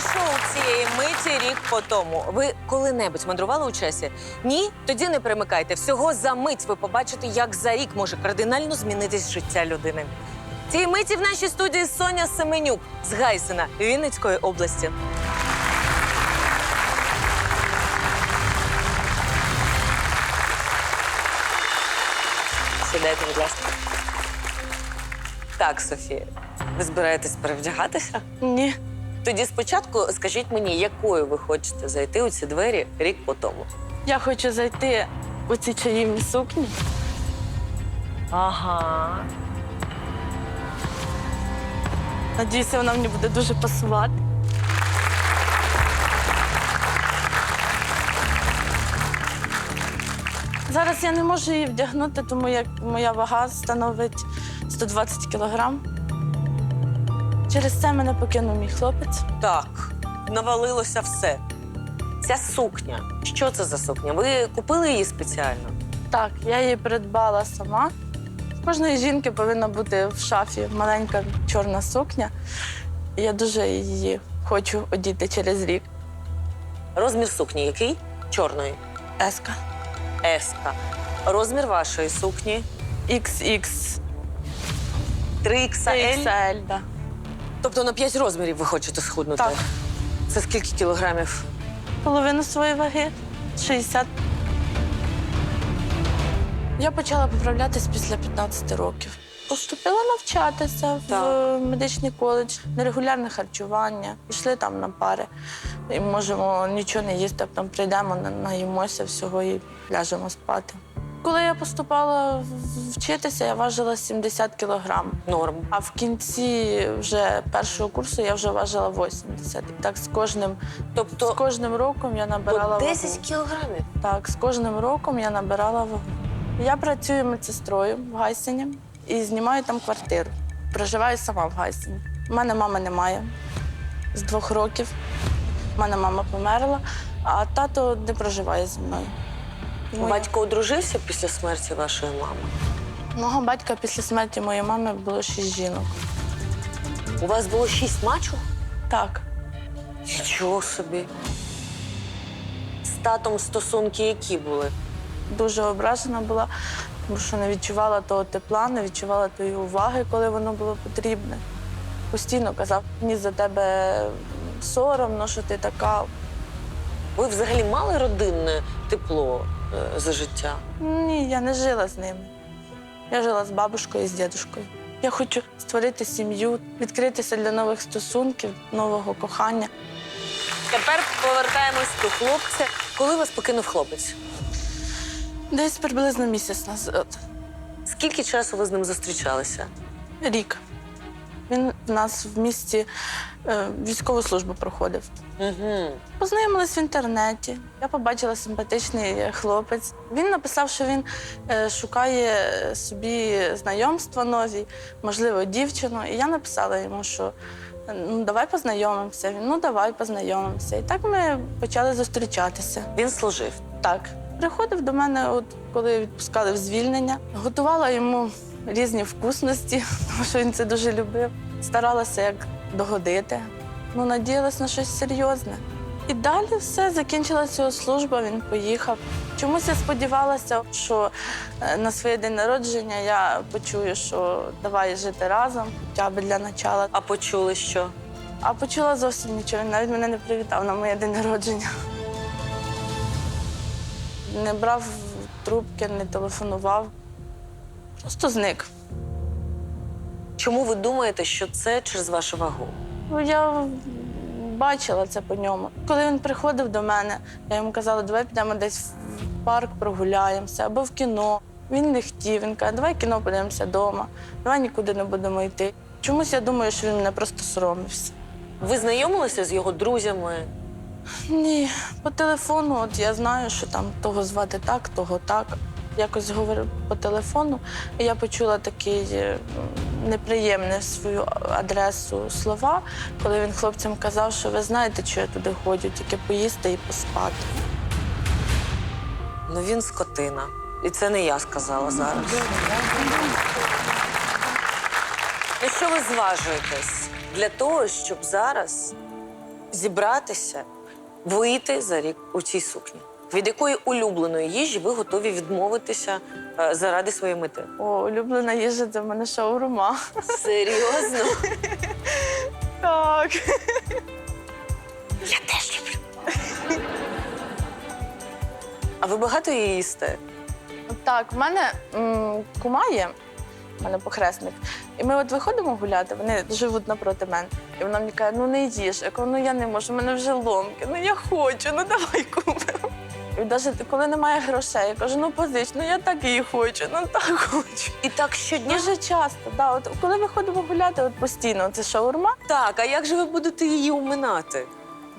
прийшов цієї миті рік по тому. Ви коли-небудь мандрували у часі? Ні? Тоді не примикайте. Всього за мить ви побачите, як за рік може кардинально змінитись життя людини. Цієї миті в нашій студії Соня Семенюк з Гайсина Вінницької області. Сідайте, будь ласка. Так, Софія, ви збираєтесь перевдягатися? Ні. Тоді спочатку скажіть мені, якою ви хочете зайти у ці двері рік по тому. Я хочу зайти у ці чарівні сукні. Ага. Надіюся, вона мені буде дуже пасувати. Зараз я не можу її вдягнути, тому як моя вага становить 120 кілограм. Через це мене покинув мій хлопець. Так, навалилося все. Ця сукня. Що це за сукня? Ви купили її спеціально? Так, я її придбала сама. В кожної жінки повинна бути в шафі маленька чорна сукня. Я дуже її хочу одіти через рік. Розмір сукні який? Чорної. Еска. Еска. Розмір вашої сукні XX. 3XL. XL, да. Тобто на 5 розмірів ви хочете схуднути? Так. Це скільки кілограмів? Половину своєї ваги 60. Я почала поправлятись після 15 років. Поступила навчатися в медичний коледж, нерегулярне харчування. Пішли там на пари. І можемо нічого не їсти, а потім прийдемо, на- наїмося всього і ляжемо спати. Коли я поступала вчитися, я важила 70 кілограм. Норм. А в кінці вже першого курсу я вже важила 80. І так з кожним, з Тобто кожним роком я набирала по 10 вагу. кілограмів. Так, з кожним роком я набирала вагу. Я працюю медсестрою в Гайсині і знімаю там квартиру. Проживаю сама в Гайсині. У мене мами немає з двох років. У мене мама померла, а тато не проживає зі мною. Батько одружився після смерті вашої мами. Мого батька після смерті моєї мами було шість жінок. У вас було шість мачух? Так, Нічого собі. З татом стосунки які були? дуже ображена була, тому що не відчувала того тепла, не відчувала тої уваги, коли воно було потрібне. Постійно казав, мені за тебе соромно, що ти така. Ви взагалі мали родинне тепло за життя? Ні, я не жила з ними. Я жила з бабушкою і з дідушкою. Я хочу створити сім'ю, відкритися для нових стосунків, нового кохання. Тепер повертаємось до хлопця. Коли вас покинув хлопець? Десь приблизно місяць назад. Скільки часу ви з ним зустрічалися? Рік. Він в нас в місті е, військову службу проходив. Угу. Познайомились в інтернеті. Я побачила симпатичний хлопець. Він написав, що він е, шукає собі знайомства нові, можливо, дівчину. І я написала йому, що е, ну давай познайомимося. Він ну давай познайомимося. І так ми почали зустрічатися. Він служив. Так, приходив до мене, от коли відпускали в звільнення, готувала йому різні вкусності, тому що він це дуже любив. Старалася як догодити. Ну, надіялась на щось серйозне. І далі все, закінчилася його служба, він поїхав. Чомусь я сподівалася, що е, на своє день народження я почую, що давай жити разом, хоча б для начала. А почули, що? А почула зовсім нічого. Він навіть мене не привітав на моє день народження. Не брав трубки, не телефонував. Просто зник. Чому ви думаєте, що це через вашу вагу? Ну, Я бачила це по ньому. Коли він приходив до мене, я йому казала, давай підемо десь в парк прогуляємося або в кіно. Він не хотів. Він каже, давай кіно подивимося вдома, давай нікуди не будемо йти. Чомусь я думаю, що він мене просто соромився. Ви знайомилися з його друзями? Ні, по телефону, от я знаю, що там того звати так, того так. Якось говорив по телефону, і я почула такий е, неприємний свою адресу слова, коли він хлопцям казав, що ви знаєте, що я туди ходжу, тільки поїсти і поспати. Ну він скотина. І це не я сказала зараз. На що ви зважуєтесь для того, щоб зараз зібратися, вийти за рік у цій сукні? Від якої улюбленої їжі ви готові відмовитися е, заради своєї мети? О, улюблена їжа це в мене шаурма. Серйозно? Так. Я теж люблю. А ви багато її їсте? Так, в мене м, кума є, в мене похресник. І ми от виходимо гуляти, вони живуть напроти мене. І вона мені каже, ну не їж. Я кажу, ну я не можу, в мене вже ломки, ну я хочу, ну давай купимо. І навіть коли немає грошей, я кажу, ну позич, ну я так її хочу, ну так хочу. І так щодня? Дуже часто, да, от коли виходимо гуляти, от постійно це шаурма. Так, а як же ви будете її уминати?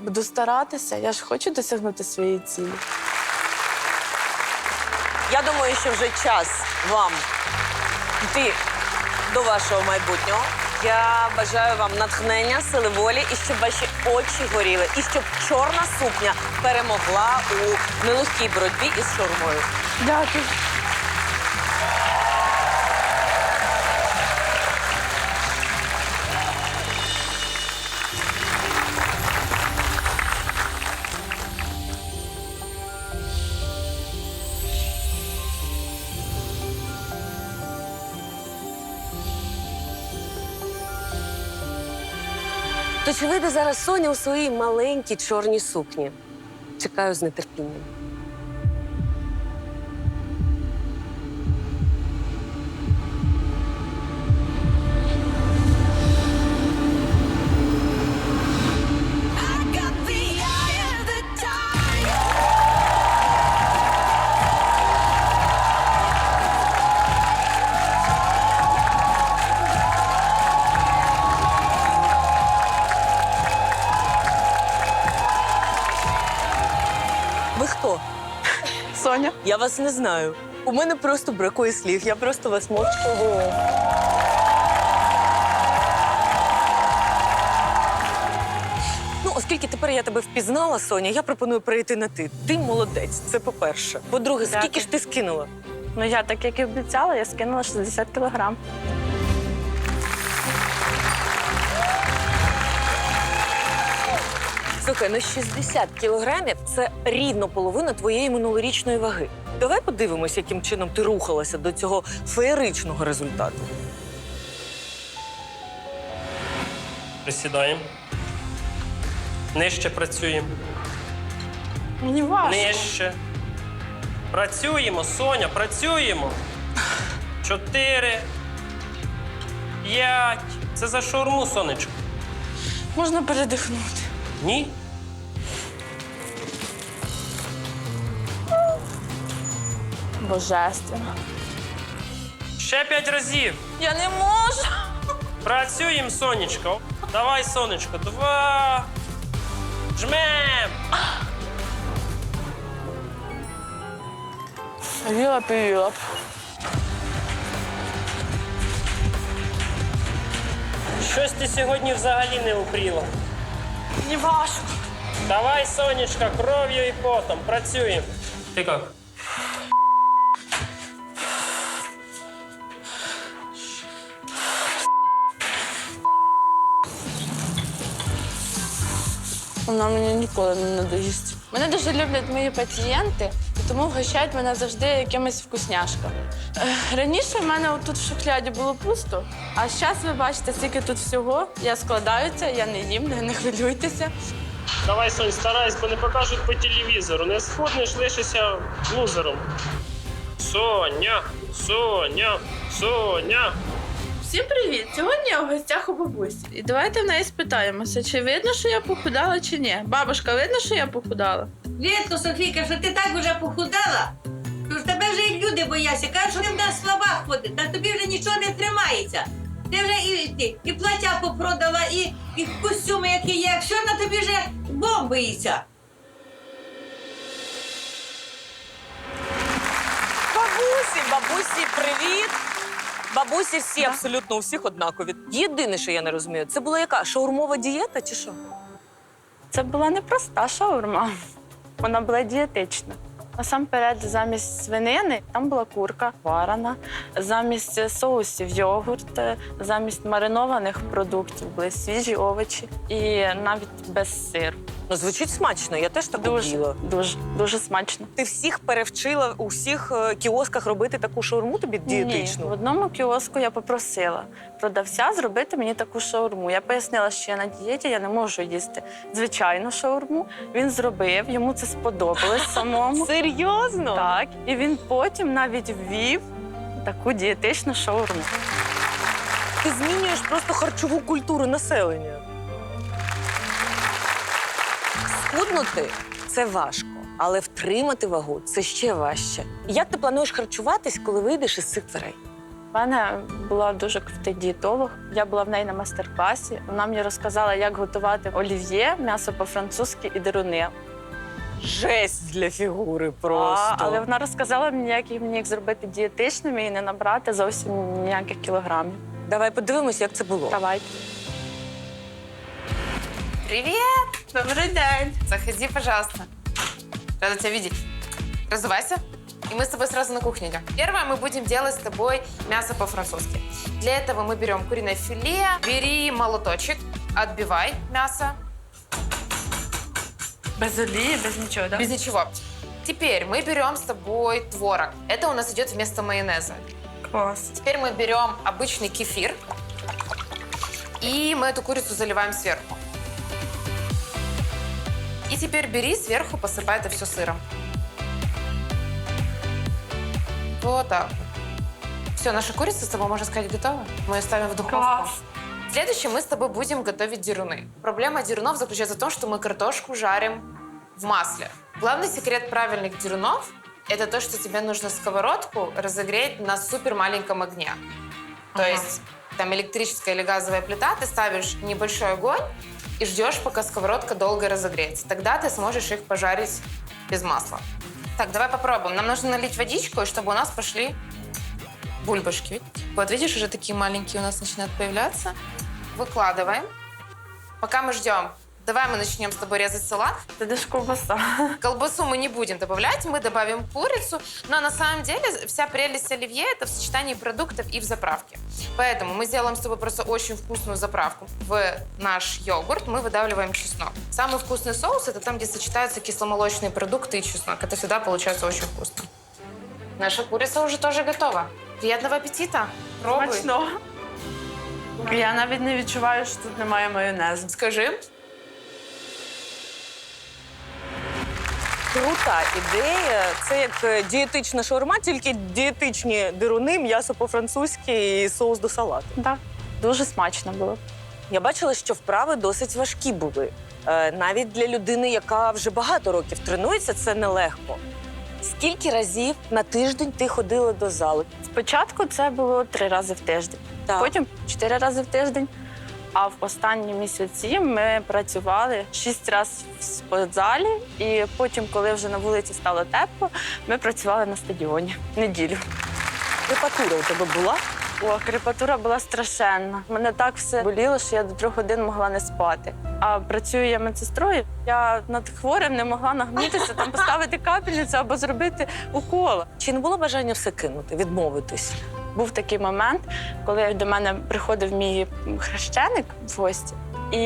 Буду старатися, я ж хочу досягнути своєї цілі. Я думаю, що вже час вам йти до вашого майбутнього. Я бажаю вам натхнення, сили волі і щоб ваші очі горіли, і щоб чорна сукня перемогла у нелегкій боротьбі із шурмою. Дякую. То чи вийде зараз Соня у своїй маленькій чорній сукні? Чекаю з нетерпінням. Соня. Я вас не знаю. У мене просто бракує слів. Я просто вас мовчки. Ну, оскільки тепер я тебе впізнала, Соня, я пропоную перейти на ти. Ти молодець, це по-перше. По-друге, скільки Дякую. ж ти скинула? Ну я так як і обіцяла, я скинула 60 кілограм. Слухай, ну 60 кілограмів це рівно половина твоєї минулорічної ваги. Давай подивимось, яким чином ти рухалася до цього феєричного результату. Присідаємо. Нижче працюємо. Мені важко. Нижче. Працюємо, Соня, працюємо. Чотири. П'ять. Це за шаурму, сонечко. Можна передихнути. Ні? Божественно. Ще п'ять разів. Я не можу. Працюємо, сонечко. Давай, сонечко. Два. Жмем. Віла півіла. Щось ти сьогодні взагалі не упріла. Мені важко. Давай, сонечка, кров'ю і потом. Працюємо. Ти як? Вона мені ніколи не надоїсть. Мене дуже люблять мої пацієнти, і тому вгощають мене завжди якимись вкусняшками. Е, Раніше в мене тут в шухляді було пусто, а зараз ви бачите, скільки тут всього. Я складаю я не їм, не, хвилюйтеся. Давай, Сонь, старайся, бо не покажуть по телевізору. Не схуднеш, лишишся лузером. Соня, Соня, Соня. Всім привіт! Сьогодні я в гостях у бабусі. І давайте в неї спитаємося, чи видно, що я похудала, чи ні. Бабушка, видно, що я похудала? Видно, Софійка, що ти так уже похудала, що ж тебе вже і люди бояться. Кажуть, що ти в нас в словах ходить, та тобі вже нічого не тримається. Ти вже і, ти, і плаття попродала, і, і костюми, які є. Все на тобі вже Бог боїться. Бабусі, бабусі, привіт! Бабусі всі абсолютно у всіх однакові. Єдине, що я не розумію, це була яка шаурмова дієта чи що? Це була не проста шаурма. Вона була дієтична. Насамперед, замість свинини там була курка варена, замість соусів йогурт, замість маринованих продуктів були свіжі овочі і навіть без сиру. Ну, звучить смачно, я теж так Дуже, дуже, дуже смачно. Ти всіх перевчила у всіх е, кіосках робити таку шаурму тобі дієтичну? Ні, в одному кіоску я попросила продавця зробити мені таку шаурму. Я пояснила, що я на дієті, я не можу їсти звичайну шаурму. Він зробив, йому це сподобалось самому. Серйозно? Так, і він потім навіть ввів таку дієтичну шаурму. Ти змінюєш просто харчову культуру населення. Схуднути це важко, але втримати вагу це ще важче. Як ти плануєш харчуватись, коли вийдеш із цих дверей? У мене була дуже крутий дієтолог. Я була в неї на майстер-класі. Вона мені розказала, як готувати олів'є, м'ясо по-французьки і деруни. Жесть для фігури А, але вона розказала мені, як їх мені їх зробити дієтичними і не набрати зовсім ніяких кілограмів. Давай подивимось, як це було. Давайте. Привет! Добрий день. Заходи, пожалуйста. Рада тебя видеть. Разувайся. И мы с тобой сразу на кухню идем. Первое, мы будем делать с тобой мясо по-французски. Для этого мы берем куриное филе, бери молоточек, отбивай мясо, Без олії, без нічого, так? без ничего. Теперь мы берем с тобой творог. Это у нас идет вместо майонеза. Клас. Теперь мы берем обычный кефир, и мы эту курицу заливаем сверху. И теперь бери сверху, посыпай это все сыром. Вот так. Все, наша курица с тобой, можно сказать, готова. Мы ее ставим в духовку. Клас. Следующее мы с тобой будем готовить деруны. Проблема дерунов заключается в том, что мы картошку жарим в масле. Главный секрет правильных дерунов – это то, что тебе нужно сковородку разогреть на супер маленьком огне. То Ага. есть там электрическая или газовая плита, ты ставишь небольшой огонь и ждешь, пока сковородка долго разогреется. Тогда ты сможешь их пожарить без масла. Так, давай попробуем. Нам нужно налить водичку, чтобы у нас пошли бульбашки. Вот видишь, уже такие маленькие у нас начинают появляться. Выкладываем. Пока мы ждем, давай мы начнем с тобой резать салат. Це де ж ковбаса. Колбасу мы не будем добавлять, мы добавим курицу. Но на самом деле вся прелесть оливье – это в сочетании продуктов и в заправке. Поэтому мы сделаем с тобой просто очень вкусную заправку. В наш йогурт мы выдавливаем чеснок. Самый вкусный соус – это там, где сочетаются кисломолочные продукты и чеснок. Это всегда получается очень вкусно. Наша курица уже тоже готова. Приятного аппетита! Пробуй. Смачно. Я навіть не відчуваю, що тут немає майонезу. Скажи, Крута ідея. Це як е, дієтична шаурма, тільки дієтичні дируни, м'ясо по-французьки і соус до салату. Так, дуже смачно було. Я бачила, що вправи досить важкі були. Е, Навіть для людини, яка вже багато років тренується, це нелегко. Скільки разів на тиждень ти ходила до залу? Спочатку це було три рази в тиждень, Так. потім чотири рази в тиждень. А в останні місяці ми працювали шість разів в спортзалі, і потім, коли вже на вулиці стало тепло, ми працювали на стадіоні неділю. Крепатура у тебе була? О, крепатура була страшенна. Мене так все боліло, що я до трьох годин могла не спати. А працюю я медсестрою. Я над хворим не могла нагнутися, там поставити капельницю або зробити укол. Чи не було бажання все кинути, відмовитись? Був такий момент, коли до мене приходив мій хрещеник в гості, і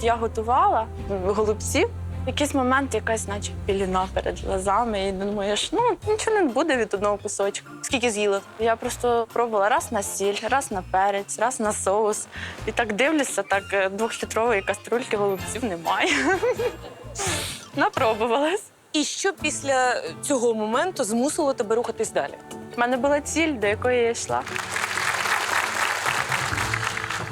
я готувала голубців. Якийсь момент якась, наче піліна перед глазами, і думаєш, ну нічого не буде від одного кусочка. Скільки з'їла? Я просто пробувала раз на сіль, раз на перець, раз на соус. І так дивлюся, так е, двохлітрової каструльки голубців немає. Напробувалась. І що після цього моменту змусило тебе рухатись далі? У мене була ціль, до якої я йшла.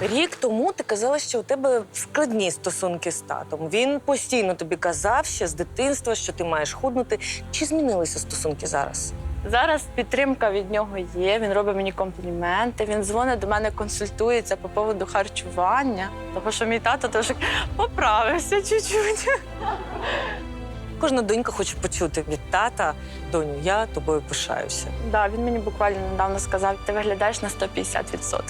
Рік тому ти казала, що у тебе складні стосунки з татом. Він постійно тобі казав ще з дитинства, що ти маєш худнути. Чи змінилися стосунки зараз? Зараз підтримка від нього є. Він робить мені компліменти. Він дзвонить до мене, консультується по поводу харчування. Тому що мій тато теж поправився чуть-чуть. Кожна донька хоче почути від тата, доню, я тобою пишаюся. Да, він мені буквально недавно сказав: ти виглядаєш на 150%.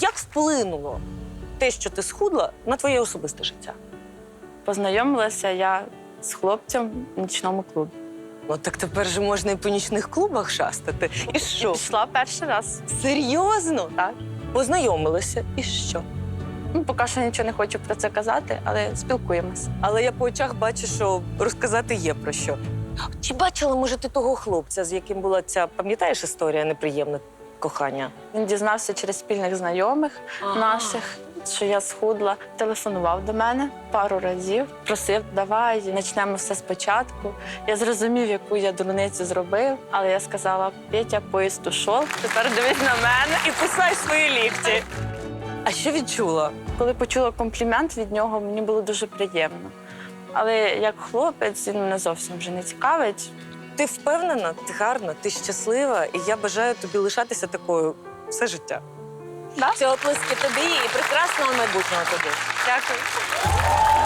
Як вплинуло те, що ти схудла, на твоє особисте життя? Познайомилася я з хлопцем в нічному клубі. Ну так тепер же можна і по нічних клубах шастати. І що? Пішла перший раз. Серйозно? Так. Познайомилися. І що? Ну, поки що нічого не хочу про це казати, але спілкуємося. Але я по очах бачу, що розказати є про що. Чи бачила, може, ти того хлопця, з яким була ця, пам'ятаєш історія неприємна кохання? Він дізнався через спільних знайомих наших, що я схудла. Телефонував до мене пару разів, просив, давай почнемо все спочатку. Я зрозумів, яку я дурницю зробив, але я сказала: Петя, поїзд ушов, тепер дивись на мене. І кусай свої лікті. А що відчула? Коли почула комплімент від нього, мені було дуже приємно. Але як хлопець він мене зовсім вже не цікавить. Ти впевнена, ти гарна, ти щаслива, і я бажаю тобі лишатися такою все життя. Да? Це оплески тобі і прекрасного майбутнього тобі. Дякую.